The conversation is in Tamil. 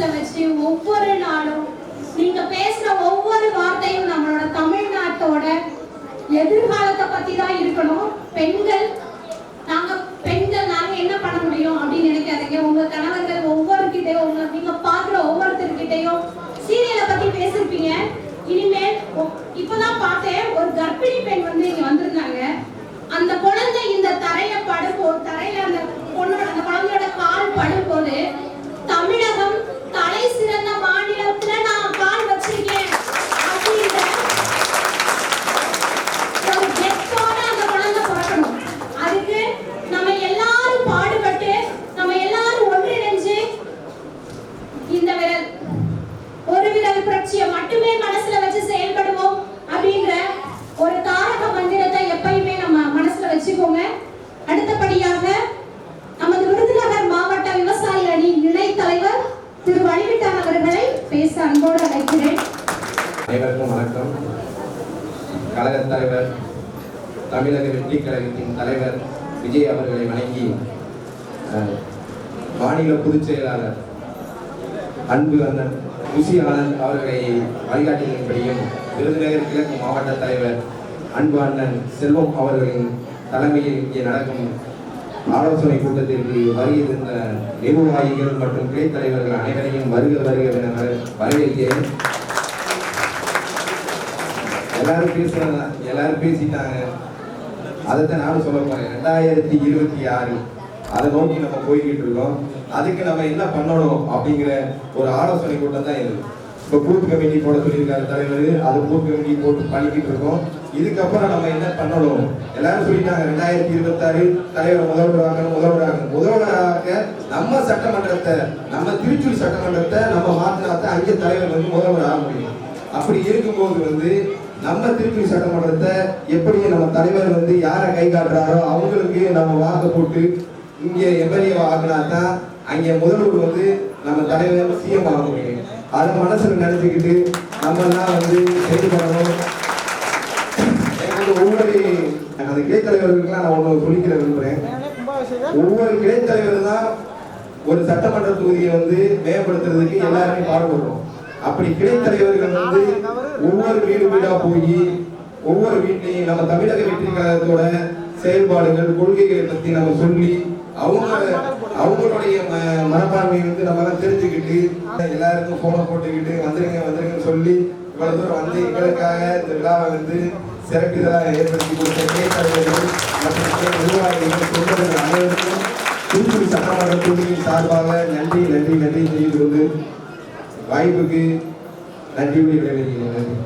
மனசுல வச்சு ஒவ்வொரு நாளும் நீங்க பேசுற ஒவ்வொரு வார்த்தையும் நம்மளோட தமிழ்நாட்டோட எதிர்காலத்தை பத்தி தான் இருக்கணும். பெண்கள் நாங்க பெண்கள் நாங்க என்ன பண்ண முடியும் அப்படின்னு நினைக்காதீங்க. உங்க கணவர்கள் ஒவ்வொருக்கிட்டையும் உங்க நீங்க பாக்குற ஒவ்வொருத்தர்கிட்டையும் சீரியலை பத்தி பேசிருப்பீங்க. இனிமேல் இப்பதான் பார்த்தேன் ஒரு கர்ப்பிணி பெண் வந்து இங்க வந்திருந்தாங்க அந்த பொண்ணு வச்சுக்கோங்க. அடுத்தபடியாக நமது விருதுநகர் மாவட்ட விவசாய அணி இணை தலைவர் திரு வழிவிட்டான் அவர்களை பேச அன்போடு அழைக்கிறேன். அனைவருக்கும் வணக்கம். கழகத் தலைவர் தமிழக வெற்றி கழகத்தின் தலைவர் விஜய் அவர்களை வணங்கி அஹ், மாநில பொதுச் செயலாளர் அன்பு அண்ணன் குசி ஆனந்த் அவர்களை வழிகாட்டியின்படியும் விருதுநகர் கிழக்கு மாவட்ட தலைவர் அன்பு அண்ணன் செல்வம் அவர்களின் தலைமையில் இங்கே நடக்கும் ஆலோசனை கூட்டத்திற்கு வருகை தந்த நிர்வாகிகள் மற்றும் கிளை தலைவர்கள் அனைவரையும் வருக வருக என வரவேற்கிறேன். எல்லாரும் பேசுறாங்க எல்லாரும் பேசிட்டாங்க. அதைத்தான் நானும் சொல்ல போறேன். ரெண்டாயிரத்தி இருபத்தி ஆறு அதை நோக்கி நம்ம போய்கிட்டு இருக்கோம். அதுக்கு நம்ம என்ன பண்ணணும் அப்படிங்கிற ஒரு ஆலோசனை கூட்டம் தான் இருக்கு இப்போ பூத் கமிட்டி போட சொல்லியிருக்காரு தலைவர். அது பூத் கமிட்டி போட்டு பண்ணிக்கிட்டு இருக்கோம். இதுக்கப்புறம் நம்ம என்ன பண்ணணும்? எல்லாரும் சொல்லிட்டாங்க ரெண்டாயிரத்தி இருபத்தாறு தலைவர் முதல்வராக முதல்வராக முதல்வராக நம்ம சட்டமன்றத்தை நம்ம திருச்சூர் சட்டமன்றத்தை நம்ம மாத்தினாத்தான் அங்கே தலைவர் வந்து முதல்வர் ஆக முடியும். அப்படி இருக்கும்போது வந்து நம்ம திருப்பதி சட்டமன்றத்தை எப்படி நம்ம தலைவர் வந்து யாரை கை காட்டுறாரோ அவங்களுக்கு நம்ம வாக்கு போட்டு இங்கே எம்எல்ஏ ஆகினா தான் அங்கே முதல்வர் வந்து நம்ம தலைவர் சிஎம் ஆக முடியும். அதை மனசில் நினைச்சுக்கிட்டு நம்மெல்லாம் வந்து செயல்படணும் ஒவ்வொரு அந்த கிளை நான் ஒன்று சொல்லிக்கிற விரும்புறேன். ஒவ்வொரு இடைத்தலைவர் தான் ஒரு சட்டமன்ற தொகுதியை வந்து மேம்படுத்துறதுக்கு எல்லாருமே பாடுபடுறோம். அப்படி கிளை வந்து ஒவ்வொரு வீடு வீடா போய் ஒவ்வொரு வீட்லையும் நம்ம தமிழக வெற்றி கழகத்தோட செயல்பாடுகள் கொள்கைகளை பத்தி நம்ம சொல்லி அவங்க அவங்களுடைய ம- மனப்பான்மையை வந்து நம்ம எல்லாம் தெரிஞ்சுக்கிட்டு எல்லாருக்கும் போன போட்டுக்கிட்டு வந்துருங்க வந்துருங்கன்னு சொல்லி இவ்வளவு தூரம் வந்து எங்களுக்காக இந்த விழாவை வந்து சிறப்பிதாக ஏற்படுத்தி கொடுத்த கிளை தலைவர்கள் மற்றும் நிர்வாகிகள் தொண்டர்கள் அனைவருக்கும் தூத்துக்குடி சட்டமன்ற தொகுதியின் சார்பாக நன்றி நன்றி நன்றி செய்து கொண்டு வாய்ப்புக்கு நன்றி விடைபெறுகிறேன். நன்றி.